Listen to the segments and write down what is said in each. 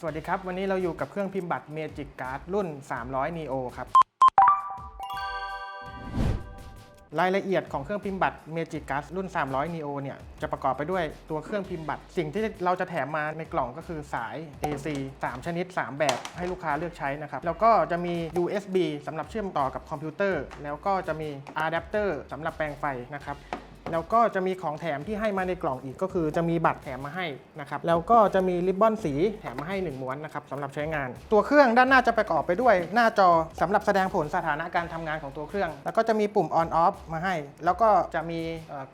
สวัสดีครับ วันนี้เราอยู่กับเครื่องพิมพ์บัตร Magic Card รุ่น 300 Neo ครับ รายละเอียดของเครื่องพิมพ์บัตร Magic Card รุ่น 300 Neo เนี่ย จะประกอบไปด้วยตัวเครื่องพิมพ์บัตร สิ่งที่เราจะแถมมาในกล่องก็คือสาย AC 3 ชนิด 3 แบบให้ลูกค้าเลือกใช้นะครับ แล้วก็จะมี USB สำหรับเชื่อมต่อกับคอมพิวเตอร์ แล้วก็จะมีอะแดปเตอร์สำหรับแปลงไฟนะครับ แล้วก็จะมีของแถมที่ให้มาในกล่องอีกก็คือจะมีบัตรแถมมาให้นะครับแล้วก็จะมีริบบอนสีแถมมาให้1ม้วนนะครับสำหรับใช้งาน ตัวเครื่องด้านหน้าจะประกอบไปด้วย หน้าจอสำหรับแสดงผลสถานะการทำงานของตัวเครื่อง แล้วก็จะมีปุ่ม on off มาให้ แล้วก็จะมี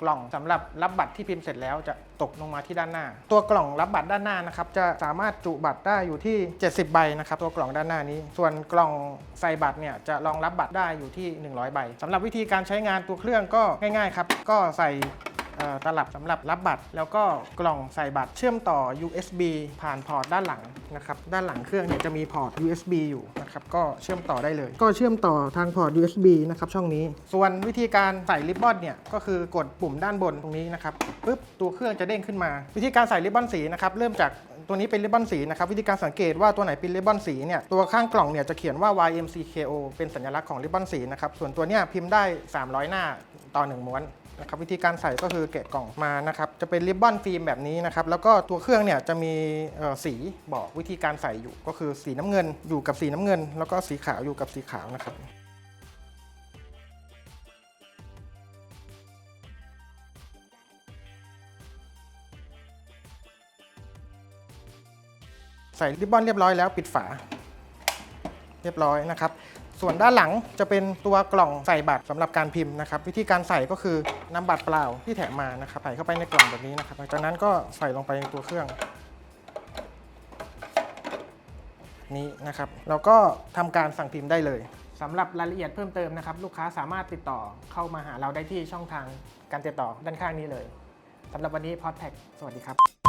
กล่องสำหรับรับบัตรที่พิมพ์เสร็จแล้วจะตกลงมาที่ด้านหน้า ตัวกล่องรับบัตรด้านหน้านะครับจะสามารถจุบัตรได้อยู่ที่ 70 ใบนะครับตัวกล่องด้านหน้านี้ ส่วนกล่องใส่บัตรเนี่ยจะรองรับบัตรได้อยู่ที่ 100 ใบสำหรับวิธีการใช้งานตัวเครื่องก็ง่ายๆครับก็ใส่เอ่อตลับสำหรับรับบัตร แล้วก็กล่องใส่บัตรเชื่อมต่อ USB ผ่านพอร์ตด้านหลังนะครับด้านหลังเครื่องเนี่ยจะมีพอร์ต USB อยู่นะครับก็เชื่อมต่อได้เลย ก็เชื่อมต่อทางพอร์ต USB นะครับช่องนี้ ส่วนวิธีการใส่ริบบอนเนี่ยก็คือกดปุ่มด้านบนตรงนี้นะครับปุ๊บตัวเครื่องจะเด้งขึ้นมา วิธีการใส่ริบบอนสีนะครับเริ่มจากตัวนี้เป็นริบบอนสีนะครับวิธีการสังเกตว่าตัวไหนเป็นริบบอนสีเนี่ยตัวข้างกล่องเนี่ยจะเขียนว่า YMCKO เป็นสัญลักษณ์ของริบบอนสีนะครับส่วนตัวเนี้ยพิมพ์ได้ 300 หน้าต่อหนึ่งม้วน นะครับวิธีการใส่ก็คือแกะกล่องมานะครับจะเป็นริบบอนฟิล์มแบบนี้นะครับแล้วก็ตัวเครื่องเนี่ยจะมีสีบอกวิธีการใส่อยู่ก็คือสีน้ำเงินอยู่กับสีน้ำเงิน แล้วก็สีขาวอยู่กับสีขาวนะครับใส่ริบบอนเรียบร้อยแล้วปิดฝา เรียบร้อยนะครับ ส่วนด้านหลังจะเป็นตัวกล่องใส่บัตรสำหรับการพิมพ์นะครับ วิธีการใส่ก็คือน้ำบัตรเปล่าที่แถมมานะครับใส่เข้าไปในกล่องแบบนี้นะครับหลังจากนั้นก็ใส่ลงไปในตัวเครื่องนี้นะครับแล้วก็ทำการสั่งพิมพ์ได้เลยสำหรับรายละเอียดเพิ่มเติมนะครับลูกค้าสามารถติดต่อเข้ามาหาเราได้ที่ช่องทางการติดต่อด้านข้างนี้เลยสำหรับวันนี้พอดแท็กสวัสดีครับ